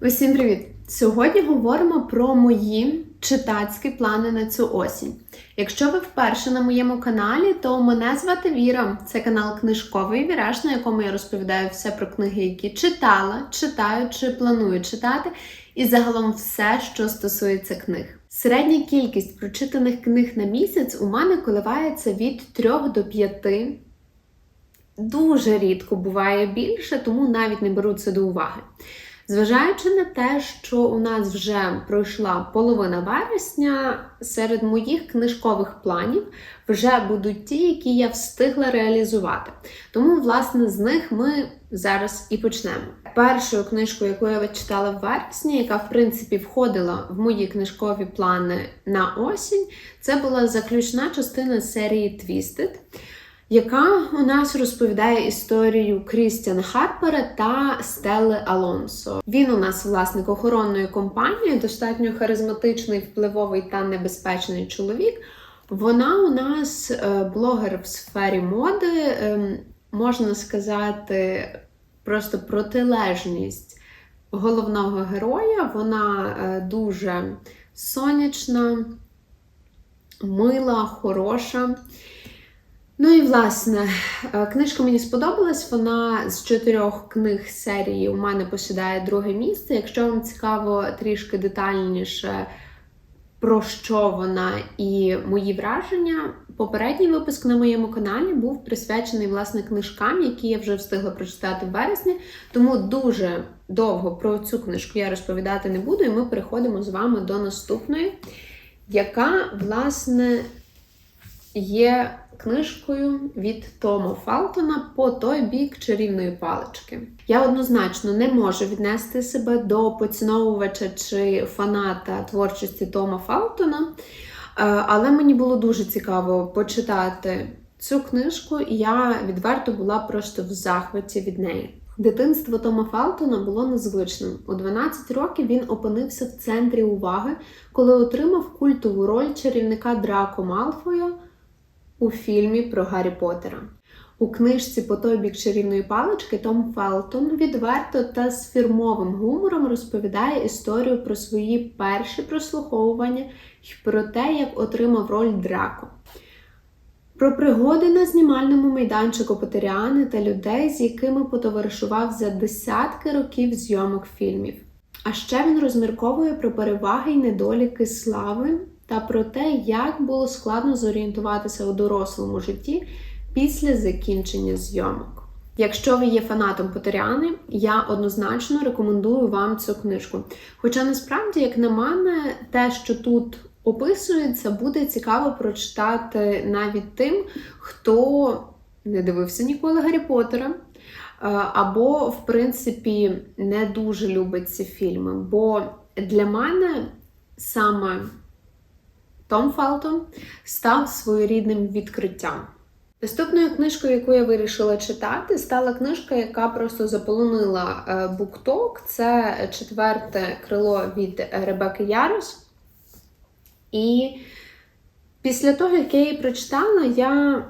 Усім привіт! Сьогодні говоримо про мої читацькі плани на цю осінь. Якщо ви вперше на моєму каналі, то мене звати Віра. Це канал Книжковий Віраж, на якому я розповідаю все про книги, які читала, читаю чи планую читати, і загалом все, що стосується книг. Середня кількість прочитаних книг на місяць у мене коливається від 3 до 5. Дуже рідко буває більше, тому навіть не беру це до уваги. Зважаючи на те, що у нас вже пройшла половина вересня, серед моїх книжкових планів вже будуть ті, які я встигла реалізувати. Тому, власне, з них ми зараз і почнемо. Першою книжкою, яку я читала в вересні, яка в принципі входила в мої книжкові плани на осінь, це була заключна частина серії Twisted яка у нас розповідає історію Крістіана Харпера та Стелли Алонсо. Він у нас власник охоронної компанії, достатньо харизматичний, впливовий та небезпечний чоловік. Вона у нас е, блогер в сфері моди, ем, можна сказати, просто протилежність головного героя. Вона е, дуже сонячна, мила, хороша. Ну і власне, е, книжка мені сподобалась. Вона з чотирьох книг серії у мене посідає друге місце. Якщо вам цікаво трішки детальніше, про що вона і мої враження, попередній випуск на моєму каналі був присвячений власне книжкам, які я вже встигла прочитати в вересні. Тому дуже довго про цю книжку я розповідати не буду, і ми переходимо з вами до наступної, яка, власне, є книжкою від Тома Фалтона по той бік чарівної палички. Я однозначно не можу віднести себе до поціновувача чи фаната творчості Тома Фалтона, е, але мені було дуже цікаво почитати цю книжку, і я відверто була просто в захваті від неї. Дитинство Тома Фалтона було незвичним. У 12 років він опинився в центрі уваги, коли отримав культову роль чарівника Драко Малфоя у фільмі про Гаррі Поттера. У книжці по той бік чарівної палички Том Фелтон відверто та з фірмовим гумором розповідає історію про свої перші прослуховування і про те, як отримав роль Драко. Про пригоди на знімальному майданчику Потеріани та людей, з якими потоваришував за десятки років зйомок фільмів. А ще він розмірковує про переваги й недоліки слави та про те, як було складно зорієнтуватися у дорослому житті після закінчення зйомок. Якщо ви є фанатом Потеряни, я однозначно рекомендую вам цю книжку. Хоча насправді, як на мене, те, що тут описується, буде цікаво прочитати навіть тим, хто не дивився ніколи Гаррі Поттера, е, або, в принципі, не дуже любить ці фільми. Бо для мене саме том Фалтон став своєрідним відкриттям. Наступною книжкою, яку я вирішила читати, стала книжка, яка просто заполонила букток. Це четверте крило від Ребекки Ярос. І після того, як я її прочитала, я,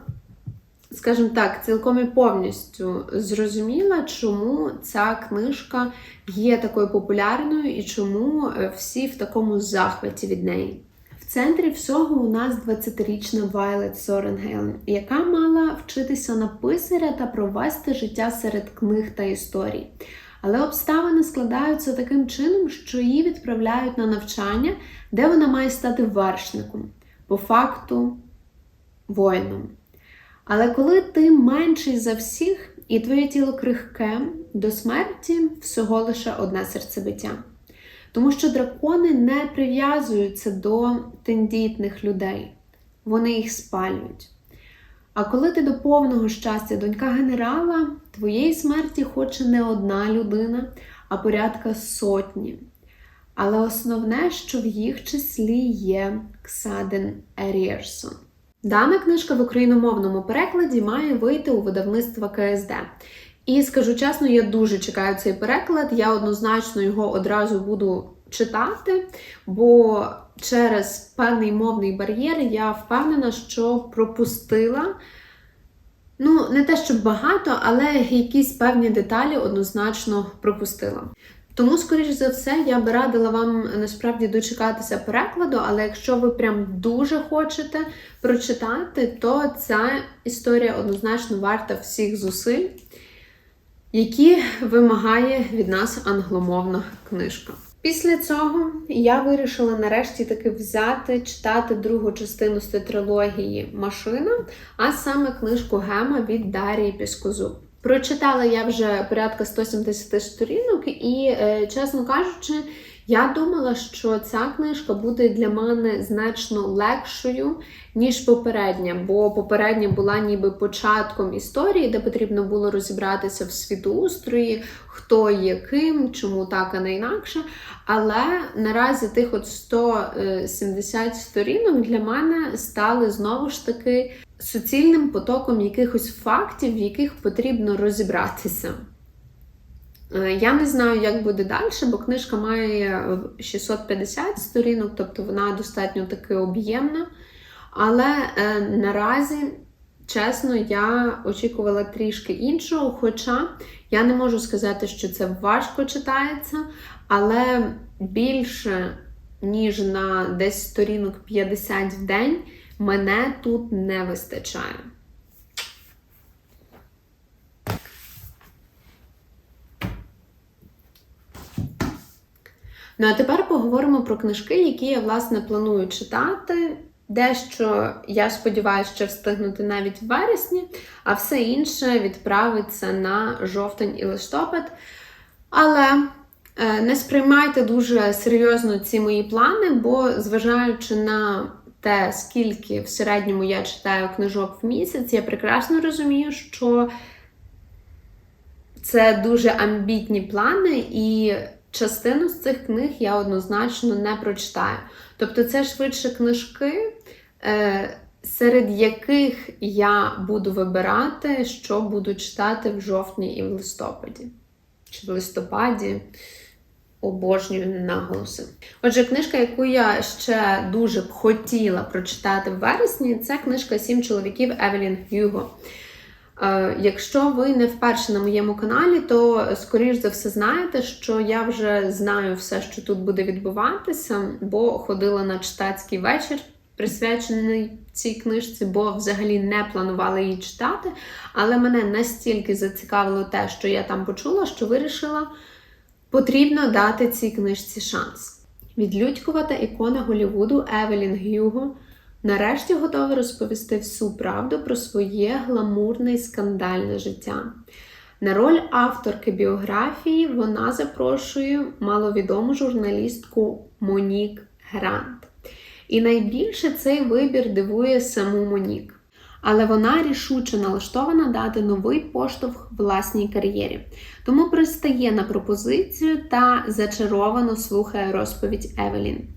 скажімо так, цілком і повністю зрозуміла, чому ця книжка є такою популярною і чому всі в такому захваті від неї. В центрі всього у нас 20-річна Вайлет Соренгейл, яка мала вчитися на писаря та провести життя серед книг та історій. Але обставини складаються таким чином, що її відправляють на навчання, де вона має стати вершником, по факту воїном. Але коли ти менший за всіх і твоє тіло крихке, до смерті всього лише одне серцебиття. Тому що дракони не прив'язуються до тендітних людей, вони їх спалюють. А коли ти до повного щастя, донька генерала, твоєї смерті хоче не одна людина, а порядка сотні. Але основне, що в їх числі є Ксаден Еріерсон. Дана книжка в україномовному перекладі має вийти у видавництво КСД. І скажу чесно, я дуже чекаю цей переклад. Я однозначно його одразу буду читати, бо через певний мовний бар'єр я впевнена, що пропустила. Ну, не те, щоб багато, але якісь певні деталі однозначно пропустила. Тому, скоріш за все, я би радила вам насправді дочекатися перекладу, але якщо ви прям дуже хочете прочитати, то ця історія однозначно варта всіх зусиль, які вимагає від нас англомовна книжка. Після цього я вирішила нарешті таки взяти читати другу частину з тетралогії Машина, а саме книжку Гема від Дарії Піскозуб. Прочитала я вже порядка 170 сторінок, і, е, чесно кажучи, я думала, що ця книжка буде для мене значно легшою, ніж попередня, бо попередня була ніби початком історії, де потрібно було розібратися в світоустрої, хто є ким, чому так, а не інакше. Але наразі тих от 170 сторінок для мене стали знову ж таки суцільним потоком якихось фактів, в яких потрібно розібратися. Е, Я не знаю, як буде далі, бо книжка має 650 сторінок, тобто вона достатньо таки об'ємна. Але е, наразі, чесно, я очікувала трішки іншого. Хоча я не можу сказати, що це важко читається, але більше, ніж на десь сторінок 50 в день, мене тут не вистачає. Ну а тепер поговоримо про книжки, які я власне планую читати. Дещо я сподіваюся, ще встигнути навіть в вересні, а все інше відправиться на жовтень і листопад. Але е, не сприймайте дуже серйозно ці мої плани, бо зважаючи на те, скільки в середньому я читаю книжок в місяць, я прекрасно розумію, що це дуже амбітні плани, і частину з цих книг я однозначно не прочитаю. Тобто, це швидше книжки, е, серед яких я буду вибирати, що буду читати в жовтні і в листопаді. Чи в листопаді обожнюю наголоси. Отже, книжка, яку я ще дуже б хотіла прочитати в вересні, це книжка Сім чоловіків Евелін Гюго. Е, Якщо ви не вперше на моєму каналі, то скоріш за все знаєте, що я вже знаю все, що тут буде відбуватися, бо ходила на читацький вечір, присвячений цій книжці, бо взагалі не планувала її читати. Але мене настільки зацікавило те, що я там почула, що вирішила, потрібно дати цій книжці шанс. Відлюдькувата ікона Голівуду Евелін Гюго нарешті готова розповісти всю правду про своє гламурне і скандальне життя. На роль авторки біографії вона запрошує маловідому журналістку Монік Грант. І найбільше цей вибір дивує саму Монік. Але вона рішуче налаштована дати новий поштовх власній кар'єрі. Тому пристає на пропозицію та зачаровано слухає розповідь Евелін.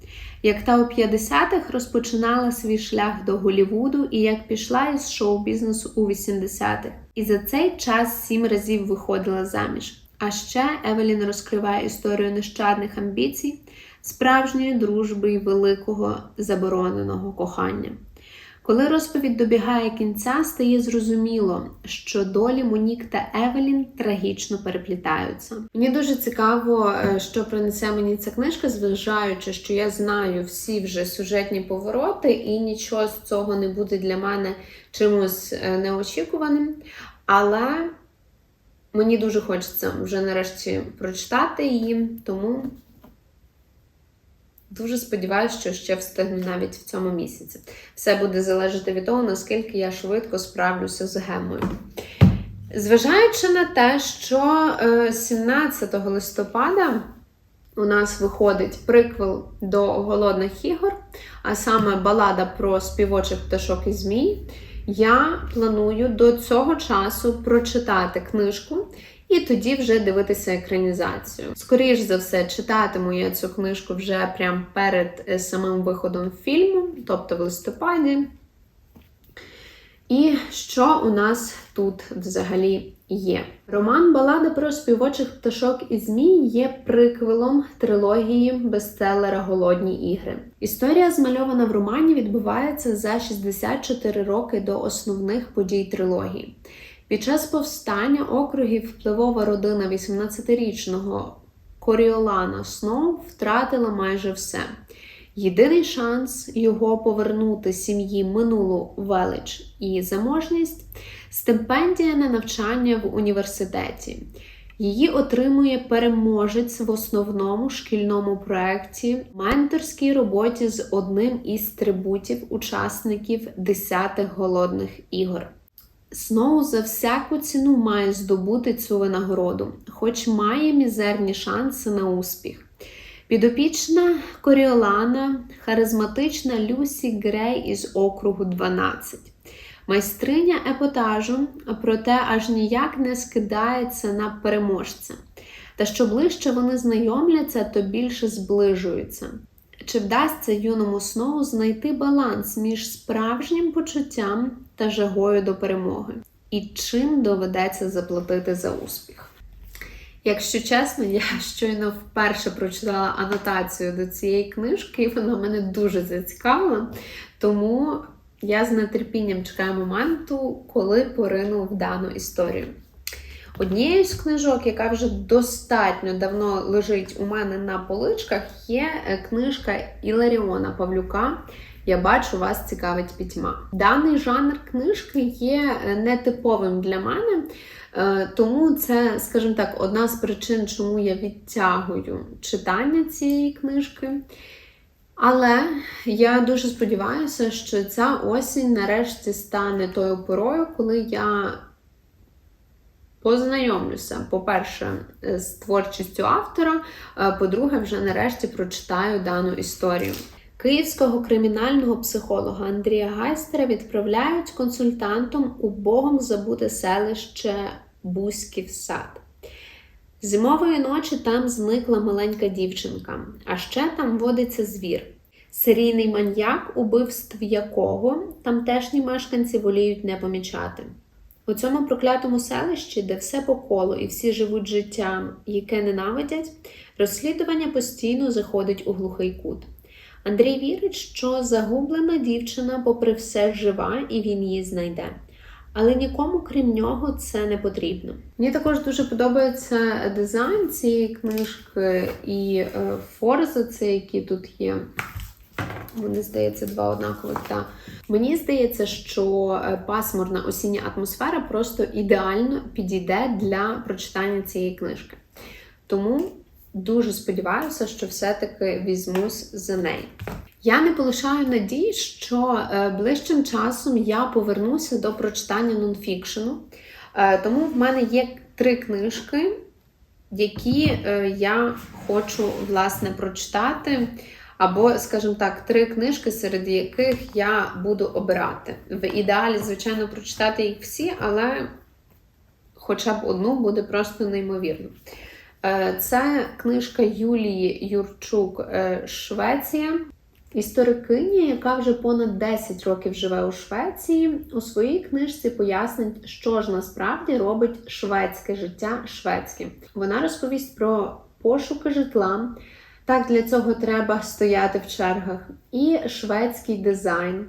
Як та у 50-х розпочинала свій шлях до Голівуду і як пішла із шоу-бізнесу у 80-х. І за цей час сім разів виходила заміж. А ще Евелін розкриває історію нещадних амбіцій, справжньої дружби і великого забороненого кохання. Коли розповідь добігає кінця, стає зрозуміло, що долі Монік та Евелін трагічно переплітаються. Мені дуже цікаво, е, що принесе мені ця книжка, зважаючи, що я знаю всі вже сюжетні повороти, і нічого з цього не буде для мене чимось е, неочікуваним. Але мені дуже хочеться вже нарешті прочитати її, тому. Дуже сподіваюся, що ще встигну навіть в цьому місяці. Все буде залежати від того, наскільки я швидко справлюся з гемою. Зважаючи на те, що 17 листопада у нас виходить приквел до голодних ігор, а саме балада про співочих пташок і змій, я планую до цього часу прочитати книжку і тоді вже дивитися екранізацію. Скоріш за все, читатиму я цю книжку вже прямо перед е, самим виходом фільму, тобто в листопаді. І що у нас тут взагалі є? Роман Балада про співочих пташок і змій є приквелом трилогії бестселера Голодні ігри. Історія, змальована в романі, відбувається за 64 роки до основних подій трилогії. Під час повстання округів впливова родина 18-річного Коріолана Сноу втратила майже все. Єдиний шанс його повернути сім'ї минулу велич і заможність стипендія на навчання в університеті. Її отримує переможець в основному шкільному проєкті, менторській роботі з одним із трибутів учасників десятих голодних ігор. Сноу за всяку ціну має здобути цю винагороду, хоч має мізерні шанси на успіх. Підопічна Коріолана, харизматична Люсі Грей із округу 12. Майстриня епатажу, проте аж ніяк не скидається на переможця. Та що ближче вони знайомляться, то більше зближуються. Чи вдасться юному Сноу знайти баланс між справжнім почуттям та жагою до перемоги? І чим доведеться заплатити за успіх? Якщо чесно, я щойно вперше прочитала анотацію до цієї книжки, і вона мене дуже зацікавила, тому я з нетерпінням чекаю моменту, коли порину в дану історію. Однією з книжок, яка вже достатньо давно лежить у мене на поличках, є е, книжка Іларіона Павлюка. Я бачу, вас цікавить пітьма. Даний жанр книжки є е, нетиповим для мене, е, тому це, скажімо так, одна з причин, чому я відтягую читання цієї книжки. Але я дуже сподіваюся, що ця осінь нарешті стане тою порою, коли я познайомлюся, по-перше, з творчістю автора, по-друге, вже нарешті прочитаю дану історію. Київського кримінального психолога Андрія Гайстера відправляють консультантом у богом забуте селище Бузьків сад. Зимової ночі там зникла маленька дівчинка, а ще там водиться звір. Серійний маньяк, убивств якого тамтешні мешканці воліють не помічати. У цьому проклятому селищі, де все по колу і всі живуть життям, яке ненавидять, розслідування постійно заходить у глухий кут. Андрій вірить, що загублена дівчина, попри все, жива, і він її знайде. Але нікому, крім нього, це не потрібно. Мені також дуже подобається дизайн цієї книжки і е, форзаци, які тут є. Вони, здається, два однакових. Та. Мені здається, що е, пасмурна осіння атмосфера просто ідеально підійде для прочитання цієї книжки. Тому дуже сподіваюся, що все-таки візьмусь за неї. Я не полишаю надії, що е, ближчим часом я повернуся до прочитання нонфікшену. Е, тому в мене є три книжки, які е, я хочу власне прочитати. Або, скажімо так, три книжки, серед яких я буду обирати. В ідеалі, звичайно, прочитати їх всі, але хоча б одну буде просто неймовірно. Це книжка Юлії Юрчук Швеція. Історикиня, яка вже понад 10 років живе у Швеції, у своїй книжці пояснить, що ж насправді робить шведське життя шведським. Вона розповість про пошуки житла. Так, для цього треба стояти в чергах, і шведський дизайн,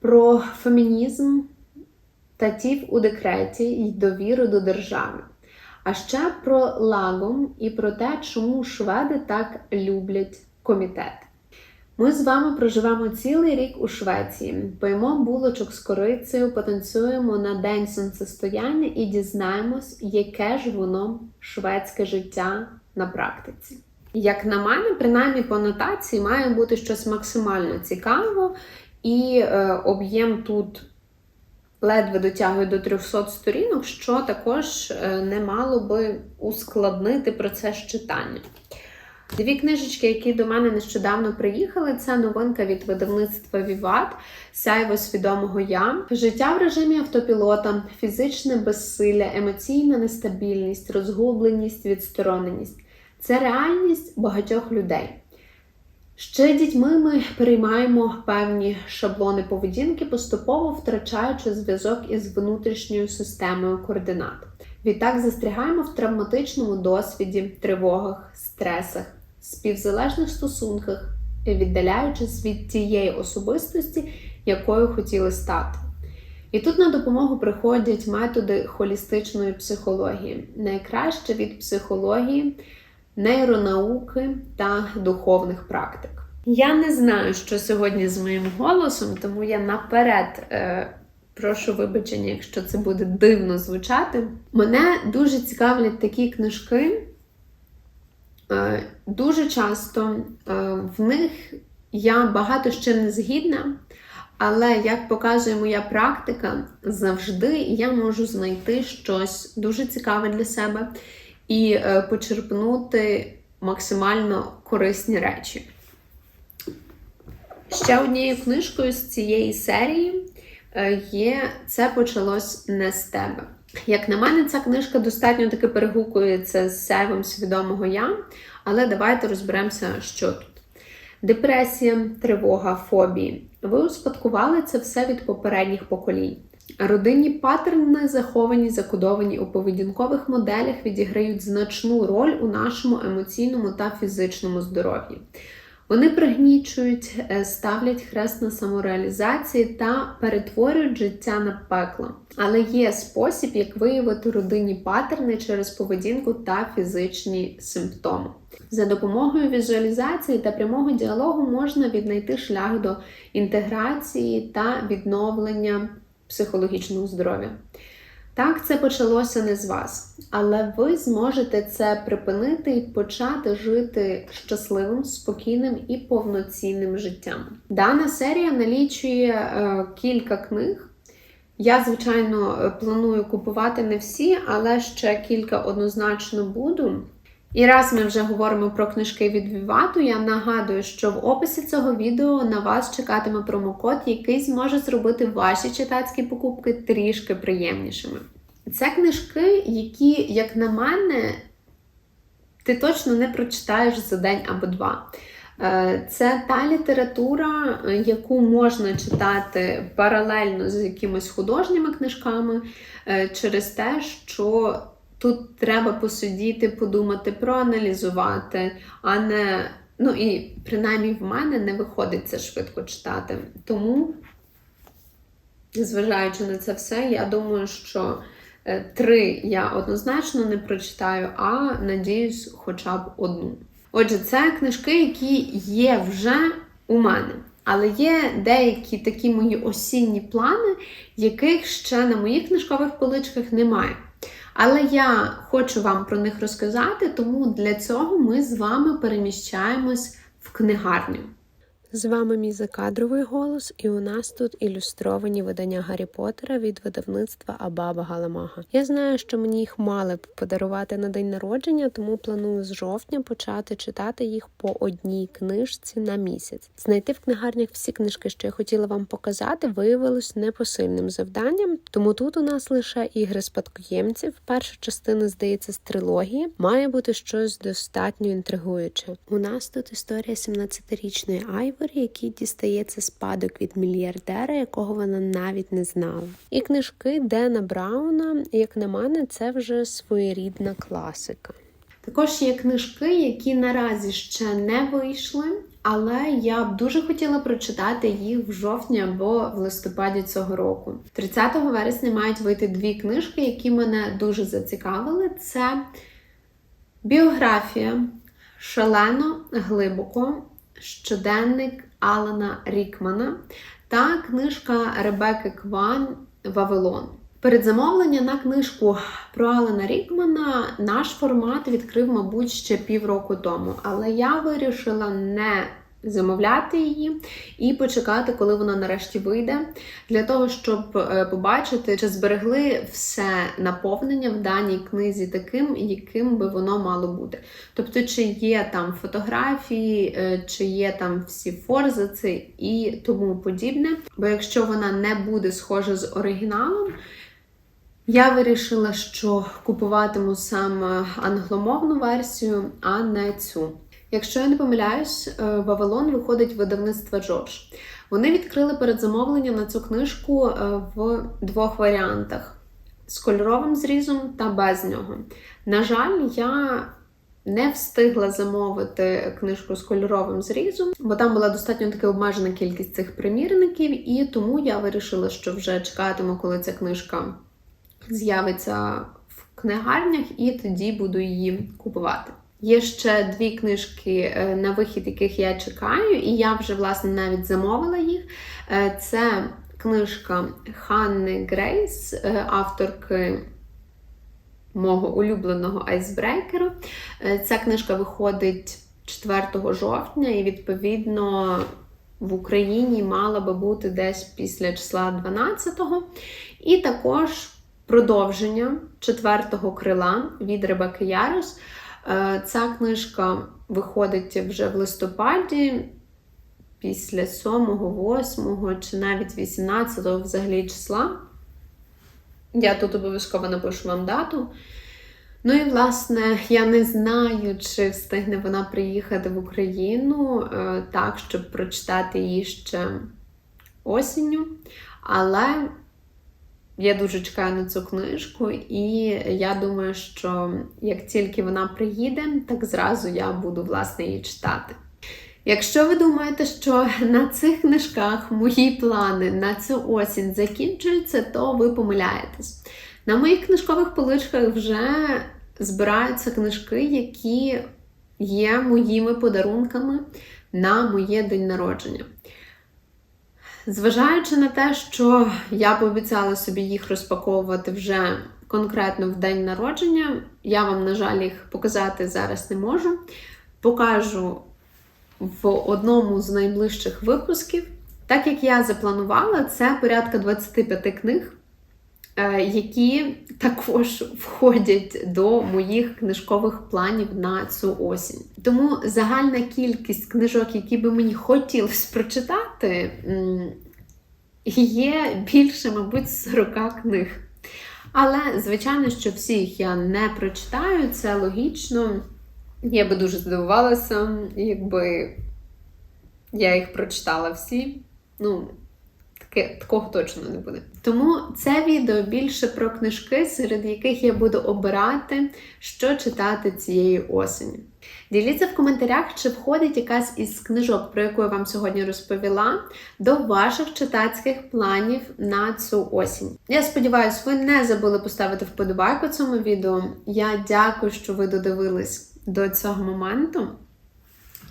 про фемінізм татів у декреті й довіру до держави. А ще про лагом і про те, чому шведи так люблять комітет. Ми з вами проживемо цілий рік у Швеції, поїмо булочок з корицею, потанцюємо на день сонцестояння і дізнаємось, яке ж воно шведське життя на практиці. Як на мене, принаймні по нотації має бути щось максимально цікаво, і е, об'єм тут ледве дотягує до 300 сторінок, що також е, не мало би ускладнити процес читання. Дві книжечки, які до мене нещодавно приїхали, це новинка від видавництва Віват, Сяйво свідомого я, життя в режимі автопілота, фізичне безсилля, емоційна нестабільність, розгубленість, відстороненість це реальність багатьох людей. Ще дітьми ми переймаємо певні шаблони поведінки, поступово втрачаючи зв'язок із внутрішньою системою координат. Відтак застрягаємо в травматичному досвіді, тривогах, стресах співзалежних стосунках, віддаляючись від тієї особистості, якою хотіли стати. І тут на допомогу приходять методи холістичної психології. Найкраще від психології нейронауки та духовних практик. Я не знаю, що сьогодні з моїм голосом, тому я наперед е, прошу вибачення, якщо це буде дивно звучати. Мене дуже цікавлять такі книжки. Е, дуже часто е, в них я багато ще не згідна, але як показує моя практика, завжди я можу знайти щось дуже цікаве для себе і е, почерпнути максимально корисні речі. Ще однією книжкою з цієї серії е, є Це почалось не з тебе. Як на мене, ця книжка достатньо таки перегукується з сяйвом свідомого я, але давайте розберемося, що тут. Депресія, тривога, фобії. Ви успадкували це все від попередніх поколінь. Родинні паттерни, заховані, закодовані у поведінкових моделях, відіграють значну роль у нашому емоційному та фізичному здоров'ї. Вони пригнічують, е, ставлять хрест на самореалізації та перетворюють життя на пекло. Але є спосіб, як виявити родинні паттерни через поведінку та фізичні симптоми. За допомогою візуалізації та прямого діалогу можна віднайти шлях до інтеграції та відновлення психологічного здоров'я. Так, це почалося не з вас, але ви зможете це припинити і почати жити щасливим, спокійним і повноцінним життям. Дана серія налічує е, кілька книг. Я, звичайно, планую купувати не всі, але ще кілька однозначно буду. І раз ми вже говоримо про книжки від Вівату, я нагадую, що в описі цього відео на вас чекатиме промокод, який зможе зробити ваші читацькі покупки трішки приємнішими. Це книжки, які, як на мене, ти точно не прочитаєш за день або два. Е, це та література, яку можна читати паралельно з якимись художніми книжками, е, через те, що Тут треба посидіти, подумати, проаналізувати, а не, ну і принаймні в мене не виходить це швидко читати. Тому, зважаючи на це все, я думаю, що е, три я однозначно не прочитаю, а надіюсь, хоча б одну. Отже, це книжки, які є вже у мене. Але є деякі такі мої осінні плани, яких ще на моїх книжкових поличках немає. Але я хочу вам про них розказати, тому для цього ми з вами переміщаємось в книгарню. З вами мій закадровий голос, і у нас тут ілюстровані видання Гаррі Поттера від видавництва Абаба Галамага. Я знаю, що мені їх мали б подарувати на день народження, тому планую з жовтня почати читати їх по одній книжці на місяць. Знайти в книгарнях всі книжки, що я хотіла вам показати, виявилось непосильним завданням, тому тут у нас лише ігри спадкоємців. Перша частина, здається, з трилогії має бути щось достатньо інтригуюче. У нас тут історія 17-річної Айви який дістається спадок від мільярдера, якого вона навіть не знала. І книжки Дена Брауна, як на мене, це вже своєрідна класика. Також є книжки, які наразі ще не вийшли, але я б дуже хотіла прочитати їх в жовтні або в листопаді цього року. 30 вересня мають вийти дві книжки, які мене дуже зацікавили. Це біографія шалено глибоко щоденник Алана Рікмана та книжка Ребекки Кван Вавилон. Передзамовлення на книжку про Алана Рікмана наш формат відкрив, мабуть, ще півроку тому. Але я вирішила не замовляти її і почекати, коли вона нарешті вийде, для того, щоб е, побачити, чи зберегли все наповнення в даній книзі таким, яким би воно мало бути. Тобто, чи є там фотографії, е, чи є там всі форзаци і тому подібне. Бо якщо вона не буде схожа з оригіналом, я вирішила, що купуватиму саме англомовну версію, а не цю. Якщо я не помиляюсь, е, Вавилон виходить видавництва Джордж. Вони відкрили передзамовлення на цю книжку е, в двох варіантах: з кольоровим зрізом та без нього. На жаль, я не встигла замовити книжку з кольоровим зрізом, бо там була достатньо таки обмежена кількість цих примірників, і тому я вирішила, що вже чекатиму, коли ця книжка з'явиться в книгарнях, і тоді буду її купувати. Є ще дві книжки е, на вихід, яких я чекаю, і я вже власне навіть замовила їх. Е, Це книжка Ханни Грейс, е, авторки мого улюбленого айсбрейкеру. Е, Ця книжка виходить 4 жовтня, і відповідно в Україні мала би бути десь після числа 12-го. І також продовження четвертого крила від Ребекки Ярос. Е, Ця книжка виходить вже в листопаді, після 7, 8 чи навіть 18 взагалі числа. Я тут обов'язково напишу вам дату. Ну і власне, я не знаю, чи встигне вона приїхати в Україну е, так, щоб прочитати її ще осінню. Але я дуже чекаю на цю книжку, і я думаю, що як тільки вона приїде, так зразу я буду власне її читати. Якщо ви думаєте, що на цих книжках мої плани на цю осінь закінчуються, то ви помиляєтесь. На моїх книжкових поличках вже збираються книжки, які є моїми подарунками на моє день народження. Зважаючи на те, що я пообіцяла собі їх розпаковувати вже конкретно в день народження, я вам, на жаль, їх показати зараз не можу. Покажу в одному з найближчих випусків. Так як я запланувала, це порядка 25 книг, які також входять до моїх книжкових планів на цю осінь. Тому загальна кількість книжок, які би мені хотілося прочитати, є більше, мабуть, 40 книг. Але, звичайно, що всі їх я не прочитаю, це логічно. Я би дуже здивувалася, якби я їх прочитала всі. Ну, таке, такого точно не буде. Тому це відео більше про книжки, серед яких я буду обирати, що читати цієї осені. Діліться в коментарях, чи входить якась із книжок, про яку я вам сьогодні розповіла, до ваших читацьких планів на цю осінь. Я сподіваюся, ви не забули поставити вподобайку цьому відео. Я дякую, що ви додивились до цього моменту.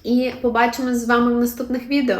І побачимось з вами в наступних відео.